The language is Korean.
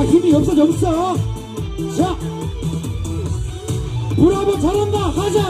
아, 막힘이 없어 없어. 자. 브라보 잘한다. 가자.